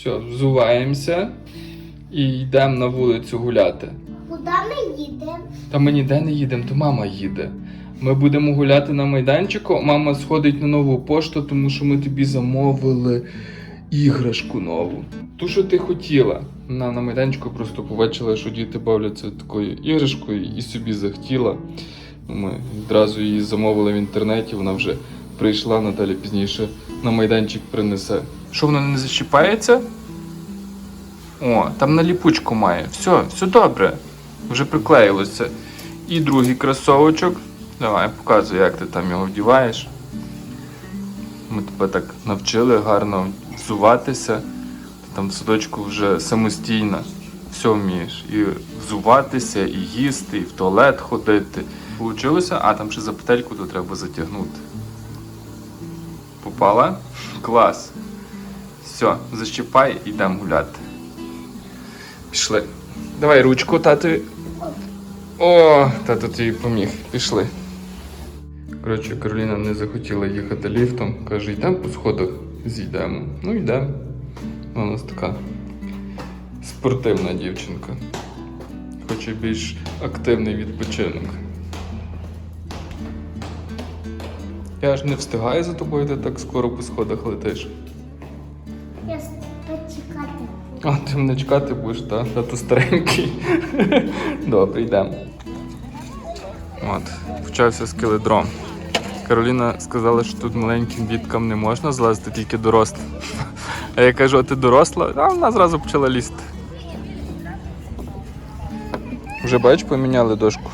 Все, взуваємося і йдемо на вулицю гуляти. Куди ми їдемо? Та ми ніде не їдемо, то мама їде. Ми будемо гуляти на майданчику. Мама сходить на нову пошту, тому що ми тобі замовили іграшку нову. Ту, що ти хотіла. Вона на майданчику просто побачила, що діти бавляться такою іграшкою і собі захотіла. Ми відразу її замовили в інтернеті, вона вже прийшла, Наталя пізніше на майданчик принесе. Що вона не зачіпається? О, там на ліпучку має. Все, все добре. Вже приклеїлося. І другий кросовочок. Давай, показуй, як ти там його вдіваєш. Ми тебе так навчили гарно взуватися. Ти там в садочку вже самостійно все вмієш. І взуватися, і їсти, і в туалет ходити. Получилося? А там ще за петельку то треба затягнути. Попала? Клас. Все, защіпай і йдемо гуляти. Пішли. Давай ручку, татові. О, тато тобі поміг. Пішли. Коротше, Кароліна не захотіла їхати ліфтом. Каже, йдемо по сходах, зійдемо. Ну, йдемо. Вона у нас така спортивна дівчинка. Хоче більш активний відпочинок. Я ж не встигаю за тобою, ти так скоро по сходах летиш. А, ти мене чекати будеш, так? Тато старенький. Добре, йдемо. От, почався скеледром. Кароліна сказала, що тут маленьким діткам не можна злазити, тільки дорослим. А я кажу, а ти доросла? А вона зразу почала лізти. Вже бач, поміняли дошку.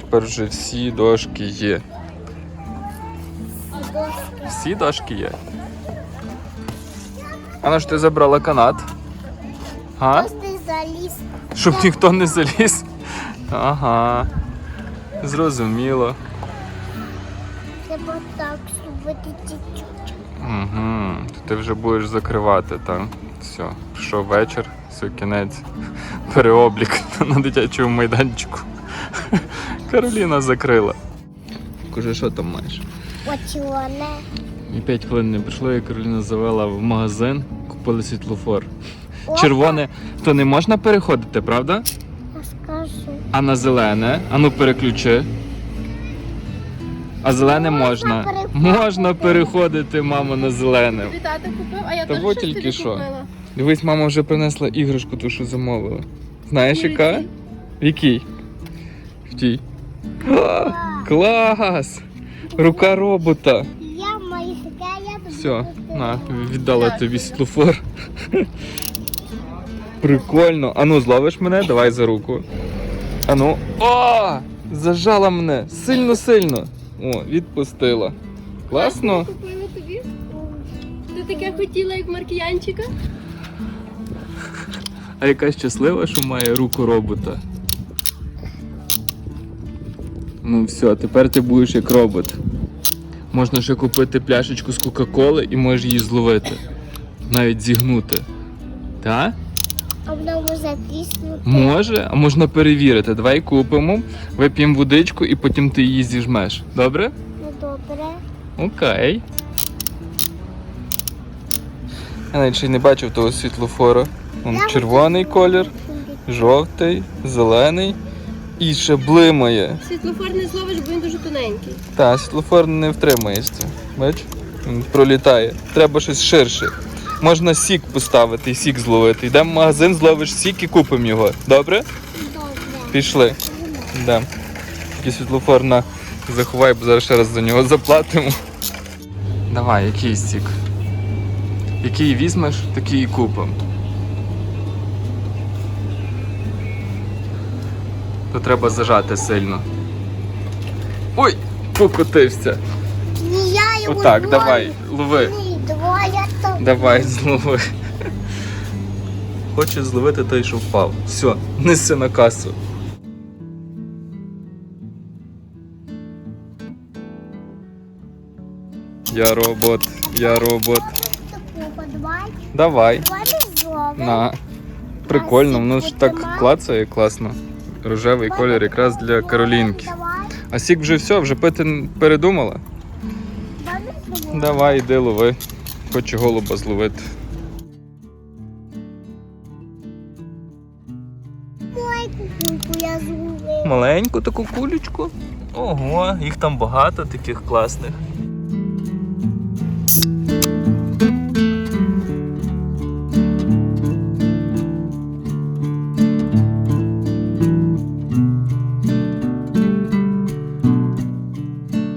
Тепер вже всі дошки є. Всі дошки є. А на що ти забрала канат? А? Заліз. Щоб ніхто не заліз. Ага. Зрозуміло. Треба так зробити чуть-чуть. Угу. То ти вже будеш закривати там. Все, прийшов вечір, все, кінець. Переоблік на дитячому майданчику. Кароліна закрила. Каже, що там маєш? Очоне. І 5 хвилин не пройшло, і Кароліна завела в магазин, купили світлофор. Червоне, то не можна переходити, правда? Я скажу. А на зелене? Ану переключи. А зелене можна. Можна переходити. Можна переходити, мамо, на зелене. Тобі тато купив, а я Та теж щось тільки тобі що. купила. Дивись, мама вже принесла іграшку, ту, що замовила. Знаєш, Ну, яка? який? В якій? В тій. А, клас! Рука робота. Я моїх я тобі Все, купила. на, віддала Дякую. тобі світлофор. Прикольно. Ану, зловиш мене? Давай за руку. Ану. О! Зажала мене. Сильно-сильно. О, відпустила. Класно? Купила тобі? Ти таке хотіла, як Маркіянчика? А яка щаслива, що має руку робота. Ну все, тепер ти будеш як робот. Можна ще купити пляшечку з Кока-Коли і можеш її зловити. Навіть зігнути. Так? А воно може тріснути. Може, а можна перевірити. Давай купимо, вип'ємо водичку і потім ти її зіжмеш. Добре? Ну добре. Окей. Я навіть ще й не бачив того світлофора. Вон Я червоний колір, жовтий, зелений і ще блимає. Світлофор не зловиш, бо він дуже тоненький. Та, світлофор не втримається. Бач? Він пролітає. Треба щось ширше. Можна сік поставити і сік зловити. Йдемо в магазин, зловиш сік і купимо його. Добре? Добре. Пішли. Да. Тільки світлофор на заховай, бо зараз ще раз за нього заплатимо. Давай, який стік? Який візьмеш, такий і купимо. То треба зажати сильно. Ой, покотився. Ні, я його Отак, давай, лови. Давай, злови. Хоче зловити той, що впав. Все, неси на касу. Я робот, я робот. Давай. На. Прикольно, воно ж так клацає класно. Рожевий колір якраз для Каролінки. А сік вже все, вже пити передумала? Давай, йди лови. Хоче голуба зловити. Маленьку. Маленьку таку кулечку? Ого, їх там багато таких класних.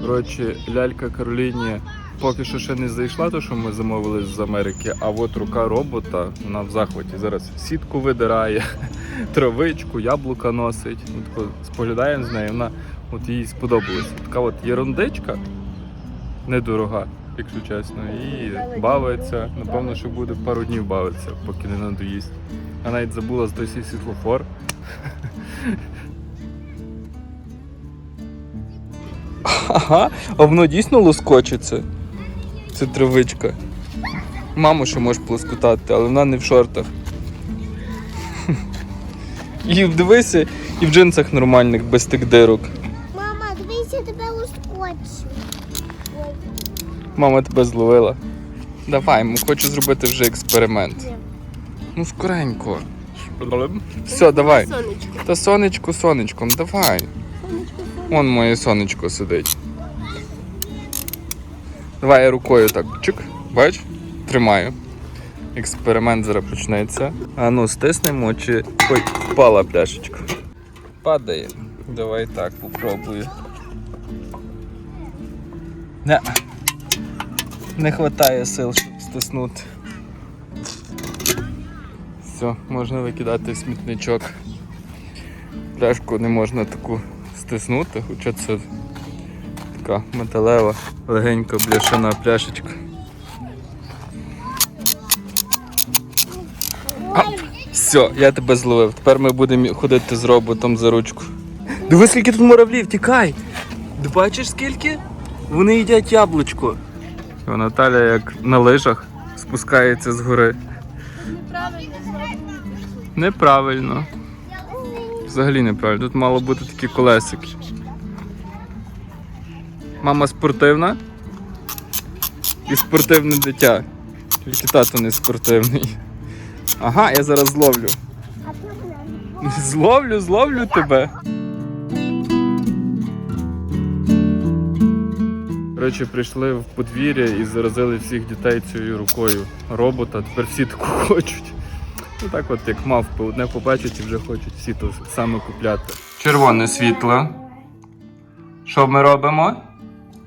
Коротше, лялька Кароліні поки що ще не зайшла, то що ми замовили з Америки, а от рука робота, вона в захваті. Зараз сітку видирає, травичку, яблука носить. Ну, тако споглядаємо з нею, вона от їй сподобалася. Така от єрундичка, недорога, якщо чесно, і бавиться. Напевно, що буде пару днів бавитися, поки не надоїсть. А навіть забула з той світлофор. Ага, а воно дійсно лоскочиться. Це травичка. Маму ще може плоскотати, але вона не в шортах. І дивися, і в джинсах нормальних, без тих дирок. Мама, дивися, тебе лоскочу. Ой, Мама тебе зловила. Давай, ми хочу зробити вже експеримент. Ну, скоренько. Все, давай. Та сонечко сонечком, давай. Вон моє сонечко сидить. Давай я рукою так. Чик. Бач? Тримаю. Експеримент зараз почнеться. А ну, стиснемо чи. Ой, впала пляшечка. Падає. Давай так, попробую. Не. Не вистачає сил, щоб стиснути. Все, можна викидати в смітничок. Пляшку не можна таку стиснути, хоча це така металева, легенька бляшана пляшечка. Все, я тебе зловив. Тепер ми будемо ходити з роботом за ручку. Диви, скільки тут муравлів, тікай! Бачиш скільки? Вони їдять яблучко. Наталя як на лижах спускається з гори. Правильно. Неправильно. Взагалі неправильно. Тут мало бути такі колесики. Мама спортивна і спортивне дитя. Тільки тато не спортивний. Ага, я зараз зловлю. Зловлю, зловлю тебе. Коротше, прийшли в подвір'я і заразили всіх дітей цією рукою робота. Тепер всі таку хочуть. Ну так от як мавпи, одне побачать і вже хочуть всі то саме купляти. Червоне світло. Що ми робимо?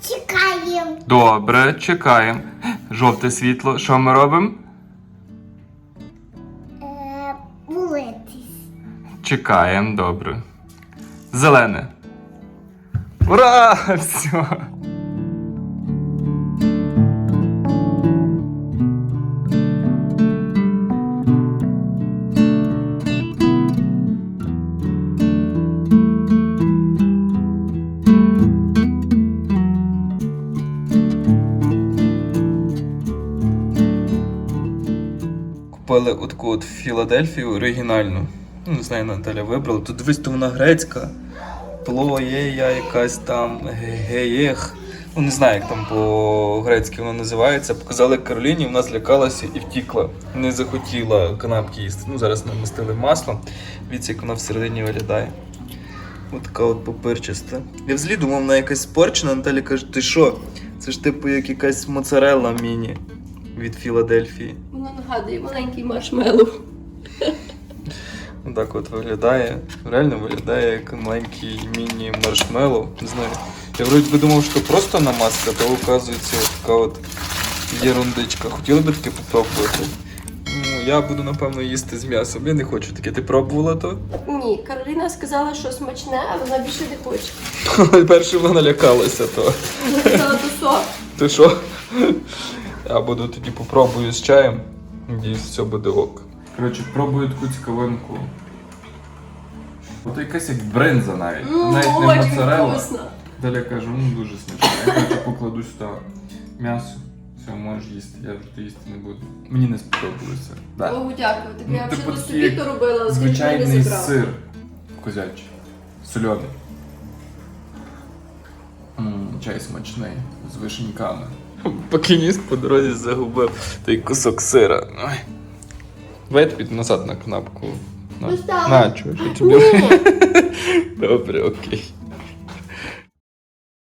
Чекаємо. Добре, чекаємо. Жовте світло. Що ми робимо? Е, Булитись. Чекаємо, добре. Зелене. Ура! Все. Купили отаку от Філадельфію оригінальну. Ну, не знаю, Наталя вибрала. Тут дивись, то вона грецька. Плоєя якась там, геєх. Ну не знаю, як там по-грецьки воно називається. Показали Кароліні, вона злякалася і втікла. Не захотіла канапки їсти. Ну, зараз намастили маслом. Дивіться, як вона всередині виглядає. Ось така от попирчаста. Я взагалі думав, вона якась спорчена. Наталя каже, ти що? Це ж типу як якась моцарелла міні від Філадельфії. Нагадує маленький маршмеллоу. Так от виглядає. Реально виглядає як маленький міні-маршмеллоу. Не знаю. Я вроді би думав, що просто намазка, то оказується така от єрундичка. Хотіли би таке попробувати? Ну, я буду, напевно, їсти з м'ясом. Я не хочу таке. Ти пробувала то? Ні, Кароліна сказала, що смачне, а вона більше не хоче. Перше вона налякалася, то. Вона сказала, то сок. Ти що? Я буду тоді попробую з чаєм. Надіюсь, все буде ок. Коротше, пробую таку цікавинку. Ото якась як бринза навіть. М, навіть не моцарелла. Далі кажу, ну дуже смачно. Я коротше, покладу сюди м'ясо. Все, можеш їсти, я вже їсти не буду. Мені не сподобалося. Да. Ого, дякую. Тобі я Ну, типу, вже такий собі то робила, не Звичайний зібрала. сир козячий. Сольоний. Чай смачний, з вишеньками. Поки ніс по дорозі загубив той кусок сира. Ой. Давай тобі назад на кнопку На, на чуєш, тобі? Добре, окей.